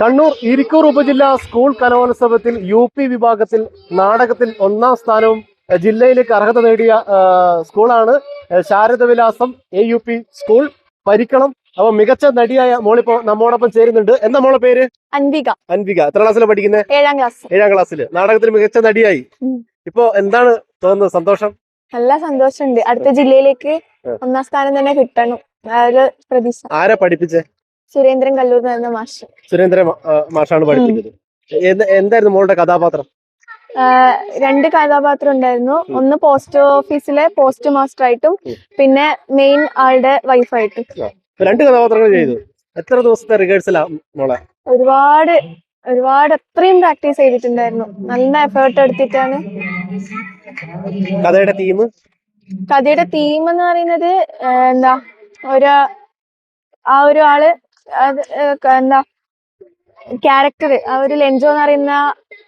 കണ്ണൂർ ഇരിക്കൂർ ഉപജില്ലാ സ്കൂൾ കലോത്സവത്തിൽ U P വിഭാഗത്തിൽ നാടകത്തിൽ ഒന്നാം സ്ഥാനവും ജില്ലയിലേക്ക് അർഹത നേടിയ സ്കൂളാണ് Saradavilasam A U P school. പരിക്കണം അപ്പൊ മികച്ച നടിയായ മോളിപ്പോ നമ്മോടൊപ്പം ചേരുന്നുണ്ട്. എന്താ മോളെ പേര്? അൻവിക. അൻവിക. എത്ര ക്ലാസ്സിലാണ് പഠിക്കുന്നത് ഏഴാം ക്ലാസ്. ഏഴാം ക്ലാസ്സിൽ നാടകത്തിൽ മികച്ച നടിയായി. ഇപ്പൊ എന്താണ് തോന്നുന്നത്? സന്തോഷം? നല്ല സന്തോഷമുണ്ട്. അടുത്ത ജില്ലയിലേക്ക് ഒന്നാം സ്ഥാനം തന്നെ കിട്ടണം. പ്രതീക്ഷ. ആരാ പഠിപ്പിച്ചേ? സുരേന്ദ്രൻ കല്ലൂർ എന്ന മാഷ്. സുരേന്ദ്രൻ മാഷാണ് പഠിപ്പിച്ചത് എന്തായിരുന്നു മോളുടെ കഥാപാത്രം? രണ്ട് കഥാപാത്രം ഉണ്ടായിരുന്നു. ഒന്ന് പോസ്റ്റ് ഓഫീസിലെ പോസ്റ്റ് മാസ്റ്റർ ആയിട്ടും പിന്നെ മെയിൻ ആളുടെ വൈഫായിട്ടും. രണ്ട് കഥാപാത്രങ്ങൾ ചെയ്തു. എത്ര ദിവസത്തെ റിഹേഴ്സലാ മോളെ? ഒരുപാട് ഒരുപാട് അത്രയും പ്രാക്ടീസ് ചെയ്തിട്ടുണ്ടായിരുന്നു. നല്ല എഫേർട്ട് എടുത്തിട്ടാണ്. കഥയുടെ തീം കഥയുടെ തീം എന്ന് പറയുന്നത് എന്താ ഒരു ആ ഒരു ആൾ അത് എന്താ ക്യാരക്ടർ ആ ഒരു ലെഞ്ചോ എന്ന് പറയുന്ന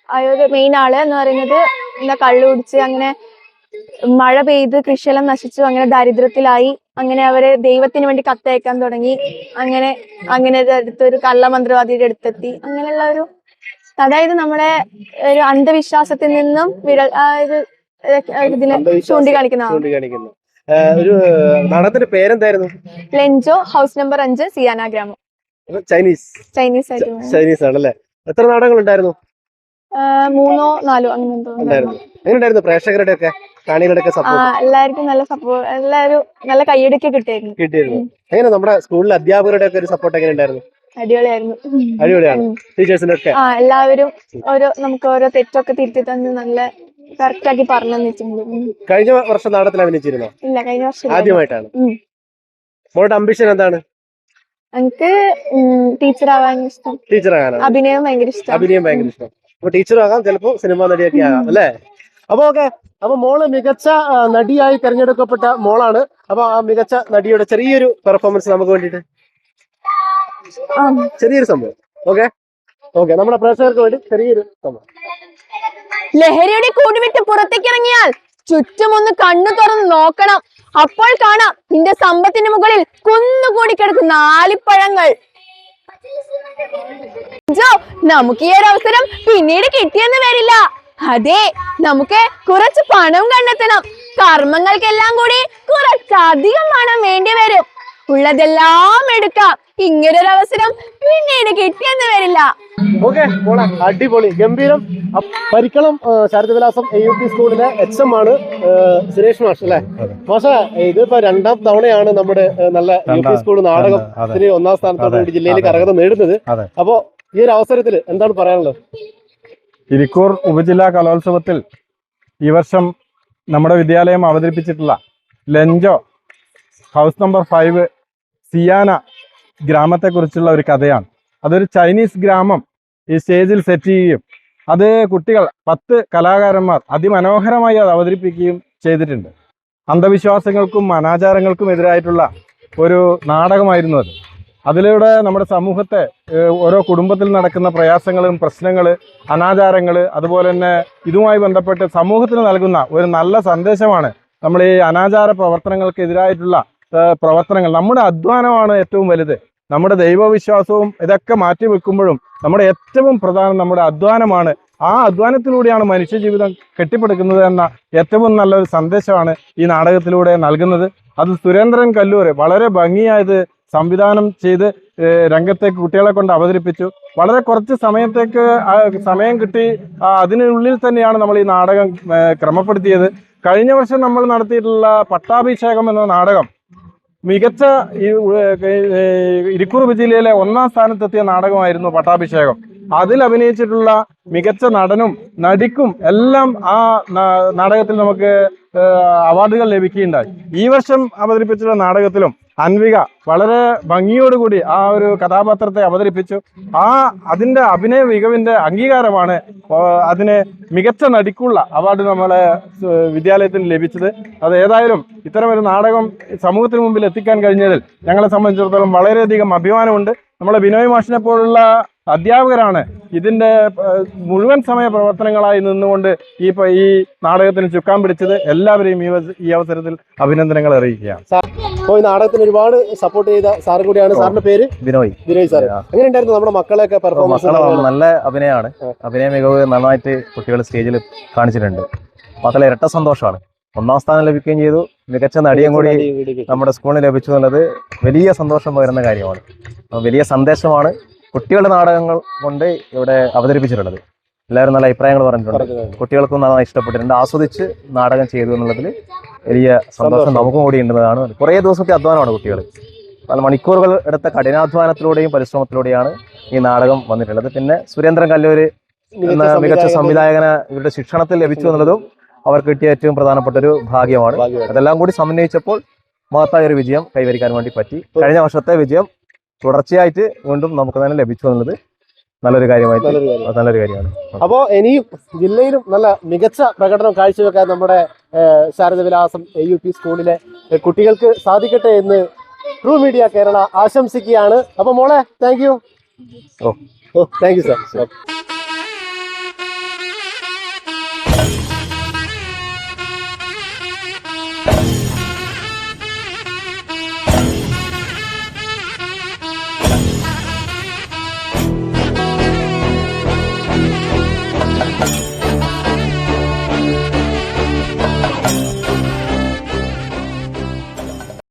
ആ ഒരു മെയിൻ ആൾ എന്ന് പറയുന്നത് എന്താ കള്ളു കുടിച്ച് അങ്ങനെ മഴ പെയ്ത് കൃഷിയെല്ലാം നശിച്ചു അങ്ങനെ ദാരിദ്ര്യത്തിലായി അങ്ങനെ അവർ ദൈവത്തിന് വേണ്ടി കത്തയക്കാൻ തുടങ്ങി അങ്ങനെ അങ്ങനെ ഒരു അടുത്തൊരു കള്ളമന്ത്രവാദിയുടെ അടുത്തെത്തി അങ്ങനെയുള്ള ഒരു അതായത് നമ്മളെ ഒരു അന്ധവിശ്വാസത്തിൽ നിന്നും വിരൽ ഇതിനെ. ചൂണ്ടിക്കാണിക്കുന്നു. ഒരു നാടകത്തിന്റെ പേരെന്തായിരുന്നു? ലെഞ്ചോ ഹൗസ് നമ്പർ അഞ്ച് സിയാന ഗ്രാമം. ചൈനീസ്. ചൈനീസ് ചൈനീസ് ആണല്ലേ? എത്ര നാടകങ്ങൾ ഉണ്ടായിരുന്നു മൂന്നോ നാലോ എങ്ങനെയുണ്ടായിരുന്നു പ്രേക്ഷകരുടെ ഒക്കെ കാണികളുടെ ഒക്കെ ആ സപ്പോർട്ട് എല്ലാവർക്കും നല്ല സപ്പോർട്ട് എല്ലാവരും നല്ല കൈയടിക്ക് കിട്ടിയായിരുന്നു. കിട്ടിയിരുന്നു. എങ്ങനെ നമ്മുടെ സ്കൂളിലെ അധ്യാപകരുടെ ഒക്കെ ഒരു സപ്പോർട്ട് എങ്ങനെ ഉണ്ടായിരുന്നു അടിപൊളിയായിരുന്നു. അടിപൊളിയാണ്. ഉം. ടീച്ചേഴ്സിന്റെ ഒക്കെ ആ എല്ലാവരും ഓരോ നമുക്ക് ഓരോ തെറ്റൊക്കെ തിരുത്തി തന്ന് നല്ല കറക്റ്റ് ആക്കി പറഞ്ഞു തന്നിട്ടുണ്ട്. ഉം. കഴിഞ്ഞ വർഷം നാടകത്തിൽ അഭിനയിച്ചിരുന്നോ? ഇല്ല കഴിഞ്ഞ വർഷം ഇല്ലായിരുന്നു. ആദ്യമായിട്ടാണ്. മോളുടെ അംബിഷൻ എന്താണ്? എനിക്ക് ടീച്ചറാവാൻ ഇഷ്ടം. ടീച്ചർ ആകാനാണ് അഭിനയം ഭയങ്കര ഇഷ്ടം. അഭിനയം ഭയങ്കര ഇഷ്ടം. അപ്പൊ ടീച്ചറാകാം ചിലപ്പോ സിനിമ നടിയൊക്കെ ആകാം അല്ലേ? അപ്പൊ ഓക്കെ അപ്പൊ മോൾ മികച്ച നടിയായി തെരഞ്ഞെടുക്കപ്പെട്ട മോളാണ്. അപ്പൊ ആ മികച്ച നടിയുടെ ചെറിയൊരു പെർഫോമൻസ് നമുക്ക് വേണ്ടിട്ട്. ചെറിയൊരു സംഭവം. ഓക്കെ? ഓക്കെ നമ്മുടെ പ്രേക്ഷകർക്ക് വേണ്ടി ചെറിയൊരു സംഭവം. ലഹരിയുടെ കൂടുവിട്ട് പുറത്തേക്ക് ഇറങ്ങിയാൽ ചുറ്റും ഒന്ന് കണ്ണു തുറന്ന് നോക്കണം. അപ്പോൾ കാണാം നിന്റെ സമ്പത്തിന് മുകളിൽ കുന്നുകൂടി കിടക്കുന്ന ആലിപ്പഴങ്ങൾ. ജോ നമുക്ക് ഈ ഒരു അവസരം പിന്നീട് കിട്ടിയെന്ന് വരില്ല. അതെ നമുക്ക് കുറച്ച് പണം കണ്ടെത്തണം. കർമ്മങ്ങൾക്കെല്ലാം കൂടി കുറച്ചധികം പണം വേണ്ടി വരും. ഉള്ളതെല്ലാം എടുക്കാം. ഇങ്ങനൊരു അവസരം പിന്നീട് കിട്ടിയെന്ന് വരില്ല. ഓക്കെ അടിപൊളി. ഗംഭീരം. അപ്പ- പരിക്കളം ശാരദവിലാസം എ യു പി സ്കൂളിലെ എച്ച് എം ആണ് സുരേഷ് മാഷ് അല്ലെ? മാഷ ഇതിപ്പോ രണ്ടാം തവണയാണ് നമ്മുടെ നല്ല യു പി സ്കൂൾ നാടകം അതെ. ഇതിന് ഒന്നാം സ്ഥാനത്തോട് അതെ, കൂടി ജില്ലയിലേക്ക് അതെ. അർഹത നേടുന്നത്. അപ്പോ ഈ ഒരു അവസരത്തിൽ എന്താണ് പറയാനുള്ളത്? ഇരിക്കൂർ ഉപജില്ലാ കലോത്സവത്തിൽ ഈ വർഷം നമ്മുടെ വിദ്യാലയം അവതരിപ്പിച്ചിട്ടുള്ള ലഞ്ചോ ഹൗസ് നമ്പർ ഫൈവ് സിയാന ഗ്രാമത്തെക്കുറിച്ചുള്ള ഒരു കഥയാണ്. അതൊരു ചൈനീസ് ഗ്രാമം ഈ സ്റ്റേജിൽ സെറ്റ് ചെയ്യുകയും അത് കുട്ടികൾ പത്ത് കലാകാരന്മാർ അതിമനോഹരമായി അത് അവതരിപ്പിക്കുകയും ചെയ്തിട്ടുണ്ട്. അന്ധവിശ്വാസങ്ങൾക്കും അനാചാരങ്ങൾക്കും എതിരായിട്ടുള്ള ഒരു നാടകമായിരുന്നു അത്. അതിലൂടെ നമ്മുടെ സമൂഹത്തെ ഓരോ കുടുംബത്തിൽ നടക്കുന്ന പ്രയാസങ്ങളും പ്രശ്നങ്ങൾ അനാചാരങ്ങൾ അതുപോലെ തന്നെ ഇതുമായി ബന്ധപ്പെട്ട് സമൂഹത്തിന് നൽകുന്ന ഒരു നല്ല സന്ദേശമാണ് നമ്മൾ ഈ അനാചാര പ്രവർത്തനങ്ങൾക്കെതിരായിട്ടുള്ള പ്രവർത്തനങ്ങൾ. നമ്മുടെ അധ്വാനമാണ് ഏറ്റവും വലുത്. നമ്മുടെ ദൈവവിശ്വാസവും ഇതൊക്കെ മാറ്റി വെക്കുമ്പോഴും നമ്മുടെ ഏറ്റവും പ്രധാനം നമ്മുടെ അധ്വാനമാണ്. ആ അധ്വാനത്തിലൂടെയാണ് മനുഷ്യജീവിതം കെട്ടിപ്പടുക്കുന്നത് എന്ന ഏറ്റവും നല്ലൊരു സന്ദേശമാണ് ഈ നാടകത്തിലൂടെ നൽകുന്നത്. അത് സുരേന്ദ്രൻ കല്ലൂർ വളരെ ഭംഗിയായത് സംവിധാനം ചെയ്ത് രംഗത്തേക്ക് കുട്ടികളെ കൊണ്ട് അവതരിപ്പിച്ചു. വളരെ കുറച്ച് സമയത്തേക്ക് സമയം കിട്ടി. അതിനുള്ളിൽ തന്നെയാണ് നമ്മൾ ഈ നാടകം ക്രമപ്പെടുത്തിയത്. കഴിഞ്ഞ വർഷം നമ്മൾ നടത്തിയിട്ടുള്ള പട്ടാഭിഷേകം എന്ന നാടകം മികച്ച ഇരിക്കൂർ ജില്ലയിലെ ഒന്നാം സ്ഥാനത്തെത്തിയ നാടകമായിരുന്നു പട്ടാഭിഷേകം. അതിൽ അഭിനയിച്ചിട്ടുള്ള മികച്ച നടനും നടിക്കും എല്ലാം ആ നാടകത്തിൽ നമുക്ക് അവാർഡുകൾ ലഭിക്കുകയുണ്ടായി. ഈ വർഷം അവതരിപ്പിച്ചിട്ടുള്ള നാടകത്തിലും അൻവിക വളരെ ഭംഗിയോടുകൂടി ആ ഒരു കഥാപാത്രത്തെ അവതരിപ്പിച്ചു. ആ അതിന്റെ അഭിനയ മികവിന്റെ അംഗീകാരമാണ് അതിന് മികച്ച നടിക്കുള്ള അവാർഡ് നമ്മളെ വിദ്യാലയത്തിന് ലഭിച്ചത്. അത് ഏതായാലും ഇത്തരമൊരു നാടകം സമൂഹത്തിന് മുമ്പിൽ എത്തിക്കാൻ കഴിഞ്ഞതിൽ ഞങ്ങളെ സംബന്ധിച്ചിടത്തോളം വളരെയധികം അഭിമാനമുണ്ട്. നമ്മളെ ബിനോയ് മാഷിനെ പോലുള്ള അധ്യാപകരാണ്. ഇതിന്റെ മുഴുവൻ സമയ പ്രവർത്തനങ്ങളായി നിന്നുകൊണ്ട് ഈ ഈ നാടകത്തിന് ചുക്കാൻ പിടിച്ചത് എല്ലാവരെയും ഈ അവസരത്തിൽ അഭിനന്ദനങ്ങൾ അറിയിക്കുകയാണ്. അപ്പോൾ ഈ നാടകത്തിന് ഒരുപാട് സപ്പോർട്ട് ചെയ്ത സാറും കൂടിയാണ്. സാറിന്റെ പേര്? ബിനോയ്. വിനോയ് സാർ എങ്ങനെയുണ്ടായിരുന്നു നമ്മുടെ മക്കളെയൊക്കെ പെർഫോമൻസ് നല്ല അഭിനയമാണ്. അഭിനയ മികവ് നന്നായിട്ട് കുട്ടികൾ സ്റ്റേജിൽ കാണിച്ചിട്ടുണ്ട്. മക്കളെ ഇരട്ട സന്തോഷമാണ്. ഒന്നാം സ്ഥാനം ലഭിക്കുകയും ചെയ്തു. മികച്ച നടിയും കൂടി നമ്മുടെ സ്കൂളിന് ലഭിച്ചു എന്നുള്ളത് വലിയ സന്തോഷം പകരുന്ന കാര്യമാണ്. വലിയ സന്ദേശമാണ്. കുട്ടികളുടെ നാടകങ്ങൾ കൊണ്ട് ഇവിടെ അവതരിപ്പിച്ചിട്ടുള്ളത്. എല്ലാവരും നല്ല അഭിപ്രായങ്ങൾ പറഞ്ഞിട്ടുണ്ട്. കുട്ടികൾക്കും നന്നായി ഇഷ്ടപ്പെട്ടിട്ടുണ്ട്. ആസ്വദിച്ച് നാടകം ചെയ്തു എന്നുള്ളതിൽ വലിയ സന്തോഷം. നമുക്കും കൂടി ഉണ്ടെന്നതാണ് കുറേ ദിവസത്തെ അധ്വാനമാണ് കുട്ടികൾ. പല മണിക്കൂറുകൾ എടുത്ത കഠിനാധ്വാനത്തിലൂടെയും പരിശ്രമത്തിലൂടെയാണ് ഈ നാടകം വന്നിട്ടുള്ളത്. പിന്നെ സുരേന്ദ്രൻ കല്ലൂര് എന്ന മികച്ച സംവിധായകന് ഇവരുടെ ശിക്ഷണത്തിൽ ലഭിച്ചു എന്നുള്ളതും അവർക്ക് കിട്ടിയ ഏറ്റവും പ്രധാനപ്പെട്ട ഒരു ഭാഗ്യമാണ് അതെല്ലാം കൂടി സമന്വയിച്ചപ്പോൾ മഹത്തായ ഒരു വിജയം കൈവരിക്കാൻ വേണ്ടി പറ്റി. കഴിഞ്ഞ വർഷത്തെ വിജയം തുടർച്ചയായിട്ട് വീണ്ടും നമുക്ക് തന്നെ ലഭിച്ചു എന്നുള്ളത് നല്ലൊരു കാര്യമായിട്ട് നല്ലൊരു കാര്യമാണ്. അപ്പോ ഇനിയും ജില്ലയിലും നല്ല മികച്ച പ്രകടനം കാഴ്ചവെക്കാൻ നമ്മുടെ ശാരദവിലാസം എ യു പി സ്കൂളിലെ കുട്ടികൾക്ക് സാധിക്കട്ടെ എന്ന് ട്രൂ മീഡിയ കേരള ആശംസിക്കുകയാണ്. അപ്പൊ മോളെ thank you oh. Oh thank you sir